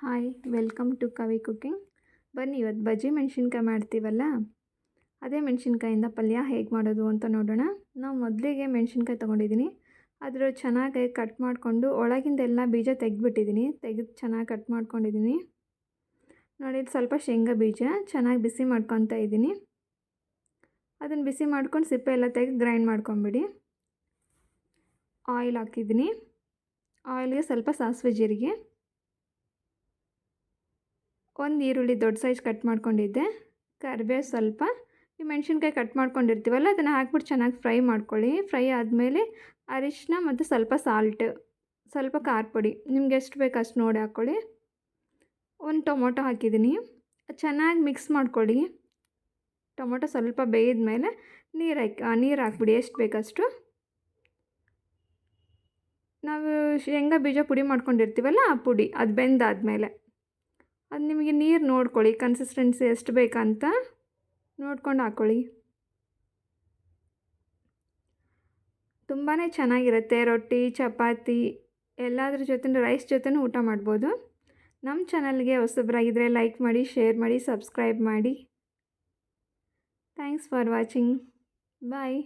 Hi welcome to Kavi cooking ಬನ್ನಿ ಇವತ್ತು ಬಜ್ಜಿ ಮೆಣಸಿನ್ಕಾಯಿ ಮಾಡ್ತೀವಲ್ಲ? ಅದೇ ಮೆಣಸಿನ್ಕಾಯಿಂದ ಪಲ್ಯ ಹೇಗೆ ಮಾಡೋದು ಅಂತ ನೋಡೋಣ. ನಾವು ಮೊದಲಿಗೆ ಮೆಣಸಿನ್ಕಾಯಿ ತೊಗೊಂಡಿದ್ದೀನಿ ಅದರ ಚೆನ್ನಾಗಿ ಕಟ್ ಮಾಡಿಕೊಂಡು ಒಳಗಿಂದೆಲ್ಲ ಬೀಜ ತೆಗೆದ್ಬಿಟ್ಟಿದ್ದೀನಿ ತೆಗೆದು ಚೆನ್ನಾಗಿ ಕಟ್ ಮಾಡ್ಕೊಂಡಿದ್ದೀನಿ ನೋಡಿ ಸ್ವಲ್ಪ ಶೇಂಗಾ ಬೀಜ ಚೆನ್ನಾಗಿ ಬಿಸಿ ಮಾಡ್ಕೊತಾ ಇದ್ದೀನಿ ಅದನ್ನು ಬಿಸಿ ಮಾಡ್ಕೊಂಡು ಸಿಪ್ಪೆ ಎಲ್ಲ ತೆಗೆದು ಗ್ರೈಂಡ್ ಮಾಡ್ಕೊಂಬಿಡಿ. ಆಯಿಲ್ ಹಾಕಿದ್ದೀನಿ ಆಯಿಲ್ಗೆ ಸ್ವಲ್ಪ ಸಾಸಿವೆ ಜೀರಿಗೆ. ಒಂದು ಈರುಳ್ಳಿ ದೊಡ್ಡ ಸೈಜ್ ಕಟ್ ಮಾಡ್ಕೊಂಡಿದ್ದೆ. ಕರಿಬೇವು ಸ್ವಲ್ಪ. ಈ ಮೆಣಸಿನ್ಕಾಯಿ ಕಟ್ ಮಾಡ್ಕೊಂಡಿರ್ತೀವಲ್ಲ, ಅದನ್ನು ಹಾಕ್ಬಿಟ್ಟು ಚೆನ್ನಾಗಿ ಫ್ರೈ ಮಾಡ್ಕೊಳ್ಳಿ. ಫ್ರೈ ಆದಮೇಲೆ ಅರಿಶಿನ ಮತ್ತು ಸ್ವಲ್ಪ ಸಾಲ್ಟ್ ಸ್ವಲ್ಪ ಖಾರ ಪುಡಿ. ನಿಮ್ಗೆ ಎಷ್ಟು ಬೇಕು ಅಷ್ಟು ನೋಡಿ ಹಾಕ್ಕೊಳ್ಳಿ ಒಂದು ಟೊಮೊಟೊ ಹಾಕಿದ್ದೀನಿ ಚೆನ್ನಾಗಿ ಮಿಕ್ಸ್ ಮಾಡ್ಕೊಳ್ಳಿ. ಟೊಮೊಟೊ ಸ್ವಲ್ಪ ಬೇಯಿದ ಮೇಲೆ ನೀರು ಹಾಕಿ ನೀರು ಹಾಕ್ಬಿಡಿ, ಎಷ್ಟು ಬೇಕಷ್ಟು ನಾವು ಶೇಂಗಾ ಬೀಜ ಪುಡಿ ಮಾಡ್ಕೊಂಡಿರ್ತೀವಲ್ಲ, ಆ ಪುಡಿ, ಅದು ಬೆಂದಾದಮೇಲೆ. ಅದು ನಿಮಗೆ ನೀರು ನೋಡ್ಕೊಳ್ಳಿ ಕನ್ಸಿಸ್ಟೆನ್ಸಿ ಎಷ್ಟು ಬೇಕಂತ ನೋಡ್ಕೊಂಡು ಹಾಕ್ಕೊಳ್ಳಿ ತುಂಬಾ ಚೆನ್ನಾಗಿರುತ್ತೆ ರೊಟ್ಟಿ, ಚಪಾತಿ, ಎಲ್ಲದ್ರ ಜೊತೆ ರೈಸ್ ಜೊತೆನೂ ಊಟ ಮಾಡ್ಬೋದು. ನಮ್ಮ ಚಾನಲ್ಗೆ ಹೊಸಬ್ರಾಗಿದ್ದರೆ ಲೈಕ್ ಮಾಡಿ ಶೇರ್ ಮಾಡಿ ಸಬ್ಸ್ಕ್ರೈಬ್ ಮಾಡಿ. Thanks for watching bye